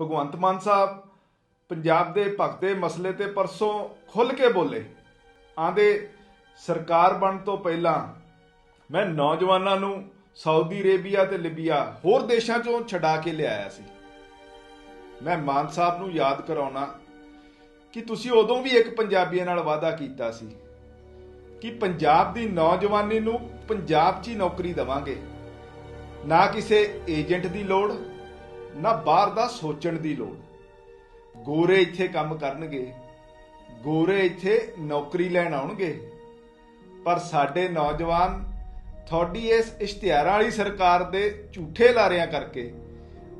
ਭਗਵੰਤ ਮਾਨ ਸਾਹਿਬ ਪੰਜਾਬ ਦੇ ਭਗਤ ਮਸਲੇ ਤੇ ਪਰਸੋਂ ਖੁੱਲ ਕੇ ਬੋਲੇ। ਆਂਦੇ ਸਰਕਾਰ ਬਣ ਤੋਂ ਪਹਿਲਾਂ ਮੈਂ ਨੌਜਵਾਨਾਂ ਨੂੰ ਸਾਊਦੀ ਅਰੇਬੀਆ ਤੇ ਲਿਬੀਆ ਹੋਰ ਦੇਸ਼ਾਂ ਚੋਂ ਛਡਾ ਕੇ ਲਿਆਇਆ ਸੀ। ਮੈਂ ਮਾਨ ਸਾਹਿਬ ਨੂੰ ਯਾਦ ਕਰਾਉਣਾ ਕਿ ਤੁਸੀਂ ਉਦੋਂ ਵੀ ਇੱਕ ਪੰਜਾਬੀਆਂ ਨਾਲ ਵਾਅਦਾ ਕੀਤਾ ਸੀ ਕਿ ਪੰਜਾਬ ਦੀ ਨੌਜਵਾਨੀ ਨੂੰ ਪੰਜਾਬ 'ਚ ਹੀ ਨੌਕਰੀ ਦੇਵਾਂਗੇ। ਨਾ ਕਿਸੇ ਏਜੰਟ ਦੀ ਲੋੜ ਨਾ ਬਾਹਰ ਦਾ ਸੋਚਣ ਦੀ ਲੋੜ। ਗੋਰੇ ਇੱਥੇ ਕੰਮ ਕਰਨਗੇ, ਗੋਰੇ ਇੱਥੇ ਨੌਕਰੀ ਲੈਣ ਆਉਣਗੇ। ਪਰ ਸਾਡੇ ਨੌਜਵਾਨ ਤੁਹਾਡੀ ਇਸ ਇਸ਼ਤਿਹਾਰਾਂ ਵਾਲੀ ਸਰਕਾਰ ਦੇ ਝੂਠੇ ਲਾਰਿਆਂ ਕਰਕੇ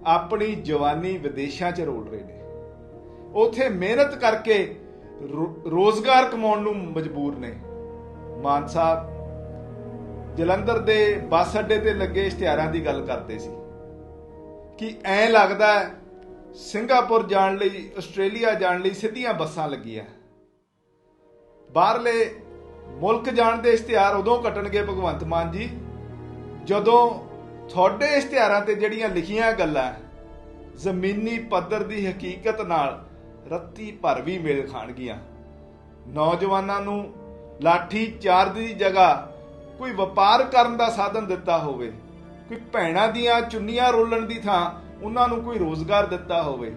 ਆਪਣੀ ਜਵਾਨੀ ਵਿਦੇਸ਼ਾਂ 'ਚ ਰੋਲ ਰਹੇ ਨੇ। ਉਥੇ ਮਿਹਨਤ ਕਰਕੇ ਰੋਜ਼ਗਾਰ ਕਮਾਉਣ ਨੂੰ ਮਜਬੂਰ ਨੇ। ਮਾਨ ਸਾਹਿਬ, ਜਲੰਧਰ ਦੇ ਬੱਸ ਅੱਡੇ ਤੇ ਲੱਗੇ ਇਸ਼ਤਿਹਾਰਾਂ ਦੀ ਗੱਲ ਕਰਦੇ ਸੀ। ਕਿ ਐਂ ਲੱਗਦਾ ਸਿੰਗਾਪੁਰ ਜਾਣ ਲਈ, ਆਸਟ੍ਰੇਲੀਆ ਜਾਣ ਲਈ ਸਿੱਧੀਆਂ ਬੱਸਾਂ ਲੱਗੀਆਂ। ਬਾਹਰਲੇ ਮੁਲਕ ਜਾਣ ਦੇ ਇਸ਼ਤਿਹਾਰ ਉਦੋਂ ਕੱਟਣਗੇ, ਭਗਵੰਤ ਮਾਨ ਜੀ, ਜਦੋਂ ਤੁਹਾਡੇ ਇਸ਼ਤਿਹਾਰਾਂ ਤੇ ਜਿਹੜੀਆਂ ਲਿਖੀਆਂ ਗੱਲਾਂ ਜ਼ਮੀਨੀ ਪੱਧਰ ਦੀ ਹਕੀਕਤ ਨਾਲ ਰੱਤੀ ਭਰ ਵੀ ਮੇਲ ਖਾਣਗੀਆਂ। ਨੌਜਵਾਨਾਂ ਨੂੰ ਲਾਠੀ ਚਾਰਜ ਦੀ ਜਗ੍ਹਾ ਕੋਈ ਵਪਾਰ ਕਰਨ ਦਾ ਸਾਧਨ ਦਿੱਤਾ ਹੋਵੇ ਕੋਈ ਭੈਣਾਂ ਦੀਆਂ ਚੁੰਨੀਆਂ ਰੋਲਣ ਦੀ ਥਾਂ ਉਹਨਾਂ ਨੂੰ ਕੋਈ ਰੋਜ਼ਗਾਰ ਦਿੱਤਾ ਹੋਵੇ।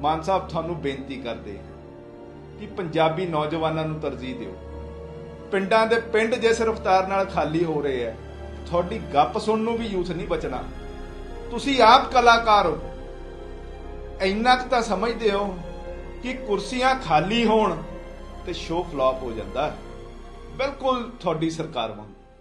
ਮਾਨ ਸਾਹਿਬ, ਤੁਹਾਨੂੰ ਬੇਨਤੀ ਕਰਦੇ ਕਿ ਪੰਜਾਬੀ ਨੌਜਵਾਨਾਂ ਨੂੰ ਤਰਜੀਹ ਦਿਓ। ਪਿੰਡਾਂ ਦੇ ਪਿੰਡ ਜਿਸ ਰਫ਼ਤਾਰ ਨਾਲ ਖਾਲੀ ਹੋ ਰਹੇ ਐ ਤੁਹਾਡੀ ਗੱਪ ਸੁਣਨ ਨੂੰ ਵੀ ਯੂਥ ਨਹੀਂ ਬਚਣਾ। ਤੁਸੀਂ ਆਪ ਕਲਾਕਾਰ ਹੋ। ਇੰਨਾ ਕੁ ਤਾਂ ਸਮਝਦੇ ਹੋ ਕਿ ਕੁਰਸੀਆਂ ਖਾਲੀ ਹੋਣ ਤੇ ਸ਼ੋਅ ਫਲਾਪ ਹੋ ਜਾਂਦਾ ਬਿਲਕੁਲ ਤੁਹਾਡੀ ਸਰਕਾਰ ਵਾਂਗ।